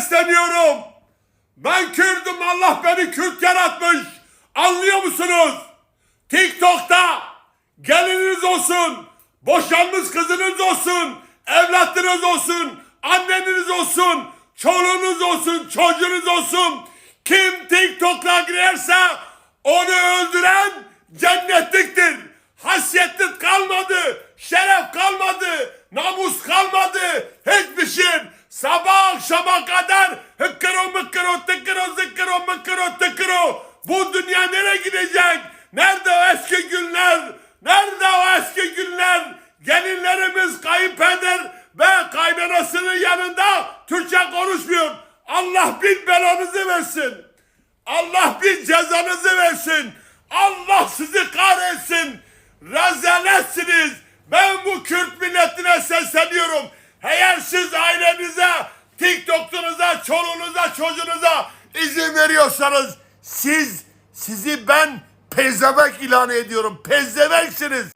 sesleniyorum. Ben Kürdüm Allah beni Kürt yaratmış. Anlıyor musunuz? TikTok'ta geliniz olsun, boşanmış kızınız olsun, evlatlarınız olsun, anneniz olsun, çoluğunuz olsun, çocuğunuz olsun. Kim TikTok'la girerse onu öldüren cennetliktir. Hasiyetlik kalmadı, şeref kalmadı, Sabah akşama kadar hıkkıro mıkkıro tıkkıro zıkkıro mıkkıro tıkkıro. Bu dünya nereye gidecek? Nerede o eski günler? Nerede o eski günler? Gelinlerimiz kayınpeder ve kaynanasının yanında Türkçe konuşmuyor. Allah bin belanızı versin. Allah bin cezanızı versin. Allah sizi kahretsin. Rezaletsiniz. Ben bu Kürt milletine sesleniyorum. Eğer siz ailenize, TikTok'unuza, çoluğunuza, çocuğunuza izin veriyorsanız siz, sizi ben pezevenk ilan ediyorum. Pezevenksiniz.